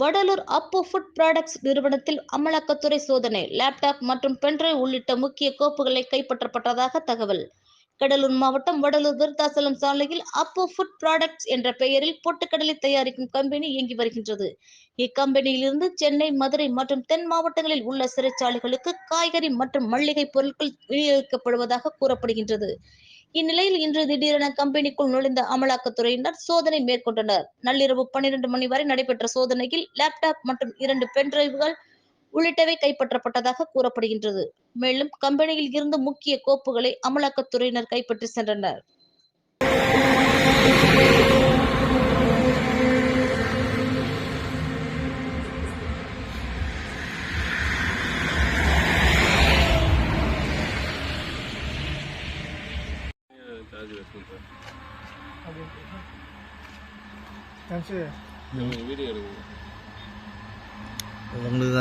வடலூர் அப்போ food products நிறுவனத்தில் அமலாக்கத்துறை சோதனை லேப்டாப் மற்றும் பென்ட்ரைவ் உள்ளிட்ட முக்கிய கோப்புகளை கைப்பற்றப்பட்டதாக தகவல். கடலூர் மாவட்டம் வடலூர் விருத்தாசலம் சாலையில் அப்போ ஃபுட் ப்ராடக்ட்ஸ் என்ற பெயரில் பொட்டுக்கடலை தயாரிக்கும் கம்பெனி இயங்கி வருகின்றது. இக்கம்பெனியிலிருந்து சென்னை மதுரை மற்றும் தென் மாவட்டங்களில் உள்ள சிறைச்சாலைகளுக்கு காய்கறி மற்றும் மளிகை பொருட்கள் விநியோகிக்கப்படுவதாக கூறப்படுகின்றது. இந்நிலையில் இன்று திடீரென கம்பெனிக்குள் நுழைந்த அமலாக்கத்துறையினர் சோதனை மேற்கொண்டனர். நள்ளிரவு பன்னிரண்டு மணி வரை நடைபெற்ற சோதனையில் லேப்டாப் மற்றும் இரண்டு பென்டிரைவுகள் உள்ளிட்டவை கைப்பற்றப்பட்டதாக கூறப்படுகின்றது. மேலும் கம்பெனியில் இருந்து முக்கிய கோப்புகளை அமலாக்கத்துறையினர் கைப்பற்றி சென்றனர். சார்ஜ் வசூல் சார்.